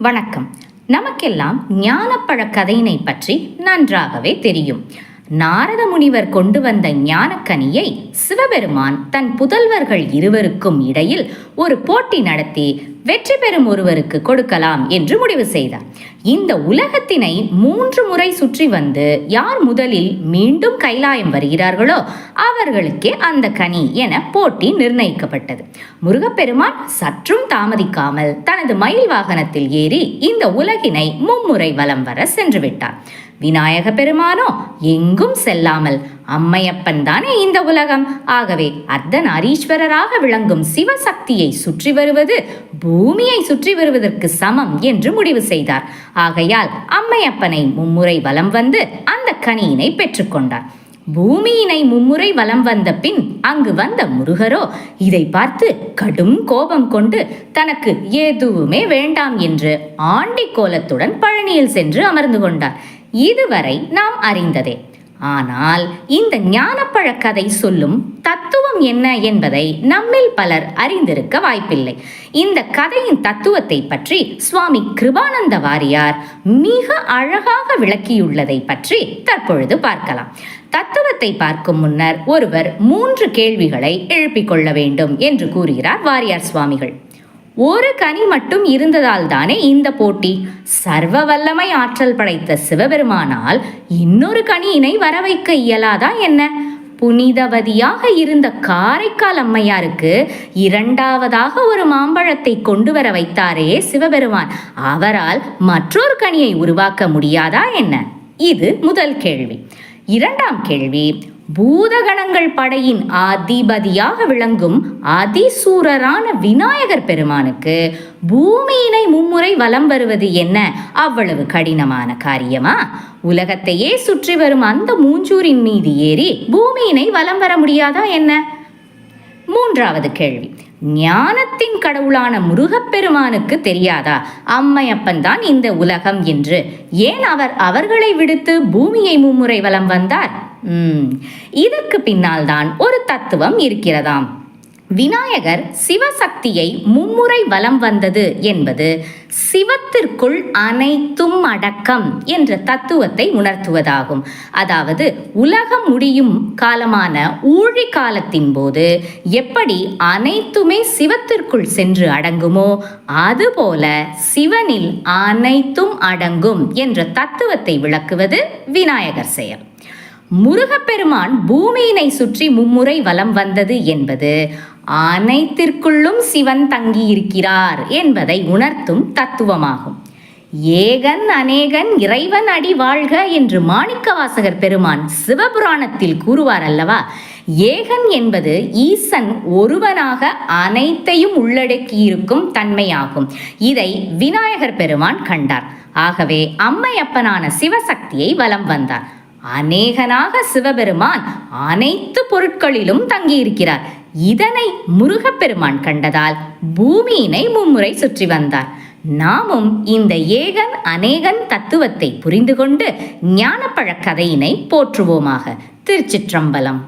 வணக்கம். நமக்கெல்லாம் ஞானப்பழ கதையினை பற்றி நன்றாகவே தெரியும். நாரத முனிவர் கொண்டு வந்த ஞானக்கனியை சிவபெருமான் தன் புதல்வர்கள் இருவருக்கும் இடையில் ஒரு போட்டி நடத்தி வெற்றி பெறும் ஒருவருக்கு கொடுக்கலாம் என்று முடிவு செய்தார். இந்த உலகத்தினை மூன்று முறை சுற்றி வந்து யார் முதலில் மீண்டும் கைலாயம் வருகிறார்களோ அவர்களுக்கே அந்த கனி என போட்டி நிர்ணயிக்கப்பட்டது. முருகப்பெருமான் சற்றும் தாமதிக்காமல் தனது மயில் வாகனத்தில் ஏறி இந்த உலகினை மும்முறை வலம் வர சென்று விட்டார். விநாயக பெருமானோ எங்கும் செல்லாமல் அம்மையப்பன் தானே இந்த உலகம். ஆகவே அர்த்தநாரீஸ்வரராக விளங்கும் சிவசக்தியை சுற்றி வருவது பூமியை சுற்றி வருவதற்கு சமம் என்று முடிவு செய்தார். ஆகையால் அம்மையப்பனை மும்முறை வலம் வந்து அந்த கனியினை பெற்றுக்கொண்டார். பூமியினை மும்முறை வலம் வந்த பின் அங்கு வந்த முருகரோ இதை பார்த்து கடும் கோபம் கொண்டு தனக்கு எதுவுமே வேண்டாம் என்று ஆண்டி கோலத்துடன் பழனியில் சென்று அமர்ந்து கொண்டார். இதுவரை நாம் அறிந்ததே. ஆனால் இந்த ஞானப்பழ கதை சொல்லும் தத்துவம் என்ன என்பதை நம்மில் பலர் அறிந்திருக்க வாய்ப்பில்லை. இந்த கதையின் தத்துவத்தை பற்றி சுவாமி கிருபானந்த வாரியார் மிக அழகாக விளக்கியுள்ளதை பற்றி தற்பொழுது பார்க்கலாம். தத்துவத்தை பார்க்கும் முன்னர் ஒருவர் மூன்று கேள்விகளை எழுப்பிக் கொள்ள வேண்டும் என்று கூறுகிறார் வாரியார் சுவாமிகள். ஒரு கனி மட்டும் இருந்ததால் தானே இந்த போட்டி? சர்வ வல்லமை ஆற்றல் படைத்த சிவபெருமானால் இன்னொரு கனியினை வர வைக்க இயலாதா என்ன? புனிதவதியாக இருந்த காரைக்கால் அம்மையாருக்கு இரண்டாவதாக ஒரு மாம்பழத்தை கொண்டு வர வைத்தாரே சிவபெருமான். அவரால் மற்றொரு கனியை உருவாக்க முடியாதா என்ன? இது முதல் கேள்வி. இரண்டாம் கேள்வி பூதகணங்கள் படையின் அதிபதியாக விளங்கும் அதிசூரரான விநாயகர் பெருமானுக்கு பூமியினை மும்முறை வலம் வருவது என்ன? அவ்வளவு கடினமான காரியமா? உலகத்தையே சுற்றி வரும் அந்த மூஞ்சூரின் மீது ஏறி பூமியினை வலம் வர முடியாதா என்ன? மூன்றாவது கேள்வி. ஞானத்தின் கடவுளான முருகப்பெருமானுக்கு தெரியாதா? அம்மையப்பன் தான் இந்த உலகம் என்று. ஏன் அவர் அவர்களை விடுத்து பூமியை மும்முறை வலம் வந்தார்? இதற்கு பின்னால் தான் ஒரு தத்துவம் இருக்கிறதாம். விநாயகர் சிவசக்தியை மும்முறை வலம் வந்தது என்பது சிவத்திற்குள் அனைத்தும் அடக்கம் என்ற தத்துவத்தை உணர்த்துவதாகும். அதாவது உலகம் முடியும் காலமான ஊழி காலத்தின் போது எப்படி அனைத்துமே சிவத்திற்குள் சென்று அடங்குமோ அதுபோல சிவனில் அனைத்தும் அடங்கும் என்ற தத்துவத்தை விளக்குவது விநாயகர் செயல். முருகப்பெருமான் பூமியினை சுற்றி மும்முறை வலம் வந்தது என்பது அனைத்திற்குள்ளும் சிவன் தங்கியிருக்கிறார் என்பதை உணர்த்தும் தத்துவமாகும். ஏகன் அநேகன் இறைவன் அடி வாழ்க என்று மாணிக்கவாசகர் பெருமான் சிவபுராணத்தில் கூறுவார் அல்லவா? ஏகன் என்பது ஈசன் ஒருவனாக அனைத்தையும் உள்ளடக்கியிருக்கும் தன்மையாகும். இதை விநாயகர் பெருமான் கண்டார். ஆகவே அம்மையப்பனான சிவசக்தியை வலம் வந்தார். அநேகனாக சிவபெருமான் அனைத்து பொருட்களிலும் தங்கியிருக்கிறார். இதனை முருகப்பெருமான் கண்டதால் பூமியினை மும்முறை சுற்றி வந்தார். நாமும் இந்த ஏகன் அநேகன் தத்துவத்தை புரிந்து கொண்டு ஞானப்பழக்கதையினை போற்றுவோமாக. திருச்சிற்றம்பலம்.